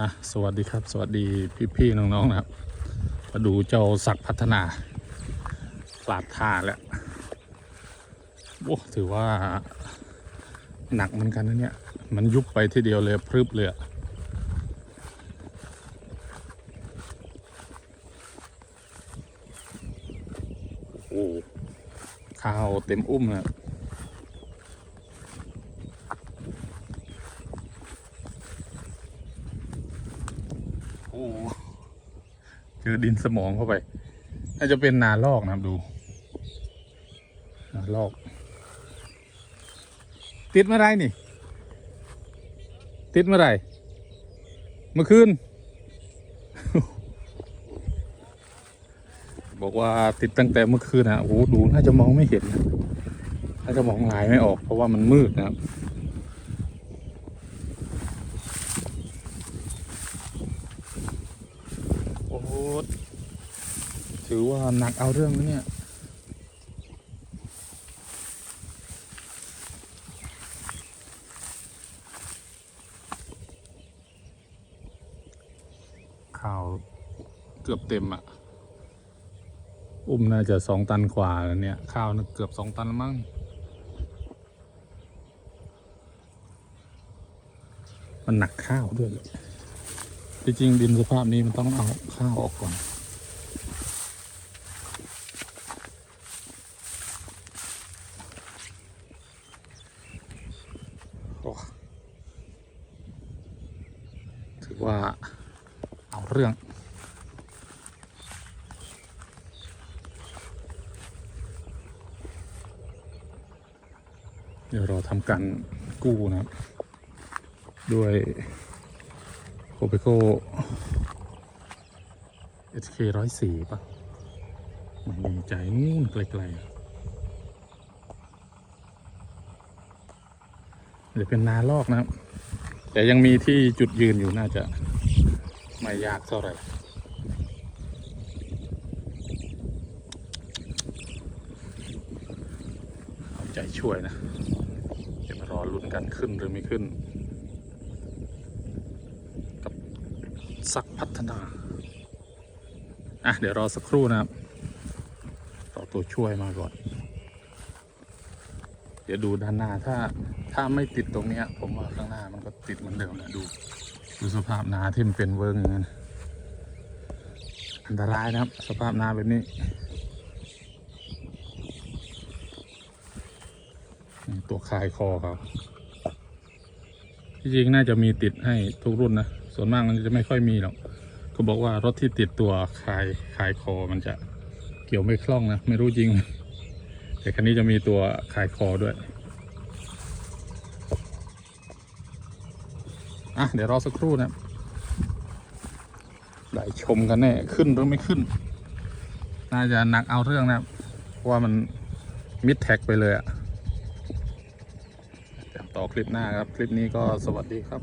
อะสวัสดีครับ สวัสดีพี่ๆน้องๆนะครับมาดูเจ้าศักพัฒนาปลาดท่าแล้วโอ้ถือว่าหนักเหมือนกันนะเนี่ย มันยุบไปทีเดียวเลยพรึบเลยโอ้ข้าวเต็มอุ้มนะ โอ้โห เจอดินสมองเข้าไป น่าจะเป็นนาลอกนะครับดูนาลอก ติดเมื่อไรนี่ ติดเมื่อไหรเมื่อคืนบอกว่าติดตั้งแต่เมื่อคืนนะโอ้โหดูน่าจะมองไม่เห็นน่าจะมองลายไม่ออก เพราะว่ามันมืดนะครับ โอ้โหถือว่าหนักเอาเรื่องนะเนี่ยข้าวเกือบเต็มอะ่ะอุ้มน่าจะสองตันกว่าแล้วเนี่ย ข้าวน่าเกือบสองตันมั้งมันหนักข้าวด้วยเลย จริงๆดินสภาพนี้มันต้องเอาข้าวออกก่อนถือว่าเอาเรื่องเดี๋ยวเราทำการกู้นะครับ ด้วย โคเปโค HK ร้อยสี่ปะไม่แน่ใจนู่นไกลๆเดี๋ยวเป็นนาลอกนะครับ แต่ยังมีที่จุดยืนอยู่น่าจะไม่ยากเท่าไหร่เอาใจช่วยนะเดี๋ยวมารอลุ้นกันขึ้นหรือไม่ขึ้น กับ สักพัฒนา อะ เดี๋ยวรอสักครู่นะครับรอตัวช่วยมาก่อน เดี๋ยวดูด้านหน้าถ้าถ้าไม่ติดตรงเนี้ยผมว่าข้างหน้ามันก็ติดเหมือนเดิมนะดู ดูสภาพนาที่มันเป็นเวิร์กอย่างนั้นอันตรายนะครับ สภาพนาแบบนี้ตัวคลายคอครับที่จริงน่าจะมีติดให้ทุกรุ่นนะ ส่วนมากมันจะไม่ค่อยมีหรอกก็บอกว่ารถที่ติดตัวคายคายคอมันจะเกี่ยวไม่คล่องนะ ไม่รู้จริง แต่คันนี้จะมีตัวคายคอด้วยอะเดี๋ยวรอสักครู่นะได้ชมกันแน่ขึ้นหรือไม่ขึ้น น่าจะหนักเอาเรื่องนะครับเพราะว่ามันมิดแท็กไปเลยอะต่อคลิปหน้าครับ คลิปนี้ก็สวัสดีครับ